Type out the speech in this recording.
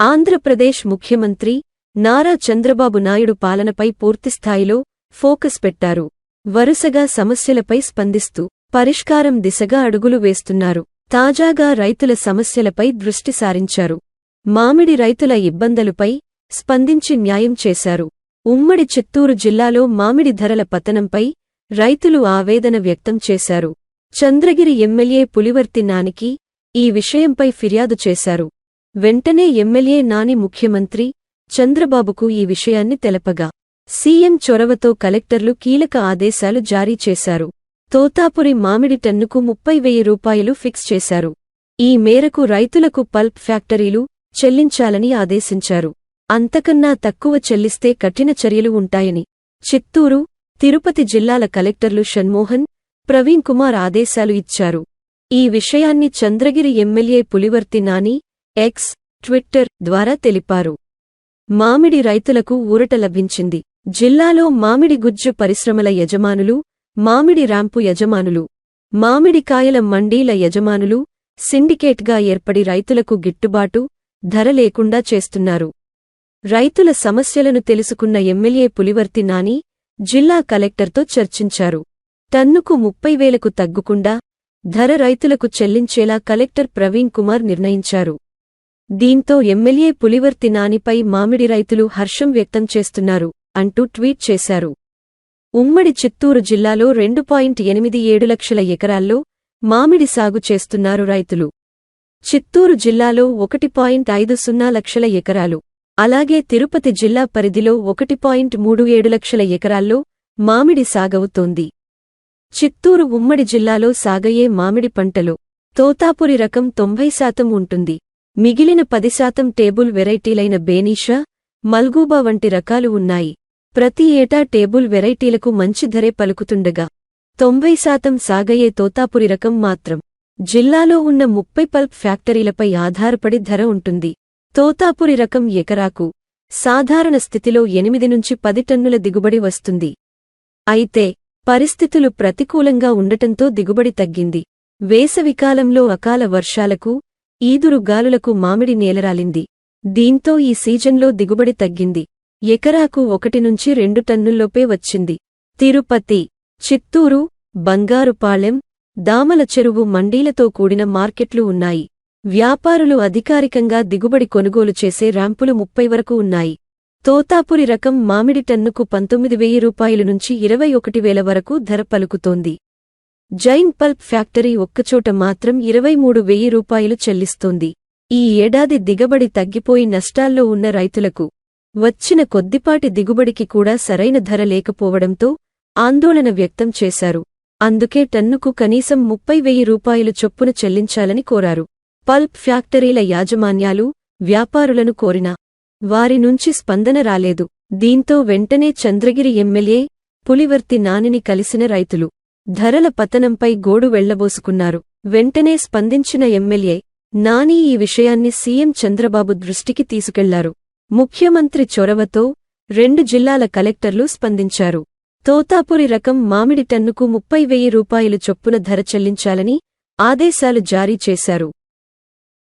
ఆంధ్రప్రదేశ్ ముఖ్యమంత్రి నారా చంద్రబాబు నాయుడు పాలనపై పూర్తిస్థాయిలో ఫోకస్ పెట్టారు. వరుసగా సమస్యలపై స్పందిస్తూ పరిష్కారం దిశగా అడుగులు వేస్తున్నారు. తాజాగా రైతుల సమస్యలపై దృష్టి సారించారు. మామిడి రైతుల ఇబ్బందులపై స్పందించి న్యాయం చేశారు. ఉమ్మడి చిత్తూరు జిల్లాలో మామిడి ధరల పతనంపై రైతులు ఆవేదన వ్యక్తం చేశారు. చంద్రగిరి ఎమ్మెల్యే పులివర్తి నానికి ఈ విషయంపై ఫిర్యాదు చేశారు. వెంటనే ఎమ్మెల్యే నాని ముఖ్యమంత్రి చంద్రబాబుకు ఈ విషయాన్ని తెలపగా సీఎం చొరవతో కలెక్టర్లు కీలక ఆదేశాలు జారీ చేశారు. తోతాపురి మామిడి టన్నుకు ముప్పై వెయ్యి రూపాయలు ఫిక్స్ చేశారు. ఈ మేరకు రైతులకు పల్ప్ ఫ్యాక్టరీలు చెల్లించాలని ఆదేశించారు. అంతకన్నా తక్కువ చెల్లిస్తే కఠిన చర్యలు ఉంటాయని చిత్తూరు తిరుపతి జిల్లాల కలెక్టర్లు షణ్మోహన్ ప్రవీణ్ కుమార్ ఆదేశాలు ఇచ్చారు. ఈ విషయాన్ని Chandragiri MLA Pulivarthi Nani X Twitter ద్వారా తెలిపారు. మామిడి రైతులకు ఊరట లభించింది. జిల్లాలో మామిడి గుజ్జు పరిశ్రమల యజమానులు మామిడి ర్యాంపు యజమానులు మామిడికాయల మండీల యజమానులు సిండికేట్గా ఏర్పడి రైతులకు గిట్టుబాటు ధర లేకుండా చేస్తున్నారు. రైతుల సమస్యలను తెలుసుకున్న ఎమ్మెల్యే పులివర్తి నాని జిల్లా కలెక్టర్తో చర్చించారు. టన్నుకు ముప్పై వేలకు తగ్గుకుండా ధర రైతులకు చెల్లించేలా కలెక్టర్ ప్రవీణ్ కుమార్ నిర్ణయించారు. దీంతో ఎమ్మెల్యే పులివర్తి నానిపై మామిడి రైతులు హర్షం వ్యక్తం చేస్తున్నారు అంటూ ట్వీట్ చేశారు. ఉమ్మడి చిత్తూరు జిల్లాలో రెండు పాయింట్ ఎనిమిది ఏడు లక్షల ఎకరాల్లో మామిడి సాగు చేస్తున్నారు రైతులు. చిత్తూరు జిల్లాలో ఒకటి పాయింట్ ఐదు సున్నా లక్షల ఎకరాలు అలాగే తిరుపతి జిల్లా పరిధిలో ఒకటి పాయింట్ మూడు ఏడు లక్షల ఎకరాల్లో మామిడి సాగవుతోంది. చిత్తూరు ఉమ్మడి జిల్లాలో సాగయ్యే మామిడి పంటలో తోతాపురి రకం తొంభై శాతం ఉంటుంది. మిగిలిన పది శాతం టేబుల్ వెరైటీలైన బేనీషా మల్గూబా వంటి రకాలు ఉన్నాయి. ప్రతి ఏటా టేబుల్ వెరైటీలకు మంచి ధరే పలుకుతుండగా తొంభై శాతం సాగయ్యే తోతాపురి రకం మాత్రం. జిల్లాలో ఉన్న ముప్పై పల్ప్ ఫ్యాక్టరీలపై ఆధారపడి ధర ఉంటుంది. తోతాపురి రకం ఎకరాకు సాధారణ స్థితిలో ఎనిమిది నుంచి పది టన్నుల దిగుబడి వస్తుంది. అయితే పరిస్థితులు ప్రతికూలంగా ఉండటంతో దిగుబడి తగ్గింది. వేసవికాలంలో అకాల వర్షాలకు ఈదురు గాలులకు మామిడి నేలరాలింది. దీంతో ఈ సీజన్లో దిగుబడి తగ్గింది. ఎకరాకు ఒకటి నుంచి రెండు టన్నుల్లోపే వచ్చింది. తిరుపతి చిత్తూరు బంగారుపాళెం దామల చెరువు మండీలతో కూడిన మార్కెట్లు ఉన్నాయి. వ్యాపారులు అధికారికంగా దిగుబడి కొనుగోలు చేసే ర్యాంపులు ముప్పై వరకు ఉన్నాయి. తోతాపురి రకం మామిడి టన్నుకు పంతొమ్మిది వెయ్యి రూపాయలు నుంచి ఇరవై ఒకటి వేల వరకు ధర పలుకుతోంది. జైన్ పల్ప్ ఫ్యాక్టరీ ఒక్కచోట మాత్రం ఇరవై మూడు వెయ్యి రూపాయలు చెల్లిస్తోంది. ఈ ఏడాది దిగబడి తగ్గిపోయి నష్టాల్లో ఉన్న రైతులకు వచ్చిన కొద్దిపాటి దిగుబడికి కూడా సరైన ధర లేకపోవడంతో ఆందోళన వ్యక్తం చేశారు. అందుకే టన్నుకు కనీసం ముప్పై వెయ్యి రూపాయలు చొప్పున చెల్లించాలని కోరారు. పల్ప్ ఫ్యాక్టరీల యాజమాన్యాలు వ్యాపారులను కోరినా వారి నుంచి స్పందన రాలేదు. దీంతో వెంటనే చంద్రగిరి ఎమ్మెల్యే పులివర్తి నానిని కలిసిన రైతులు ధరల పతనంపై గోడు వెళ్ళబోసుకున్నారు. వెంటనే స్పందించిన ఎమ్మెల్యే నాని ఈ విషయాన్ని సీఎం చంద్రబాబు దృష్టికి తీసుకెళ్ళారు. ముఖ్యమంత్రి చొరవతో రెండు జిల్లాల కలెక్టర్లు స్పందించారు. తోతాపురి రకం మామిడి టన్నుకు ముప్పై వెయ్యి రూపాయలు చొప్పున ధర చెల్లించాలని ఆదేశాలు జారీ చేశారు.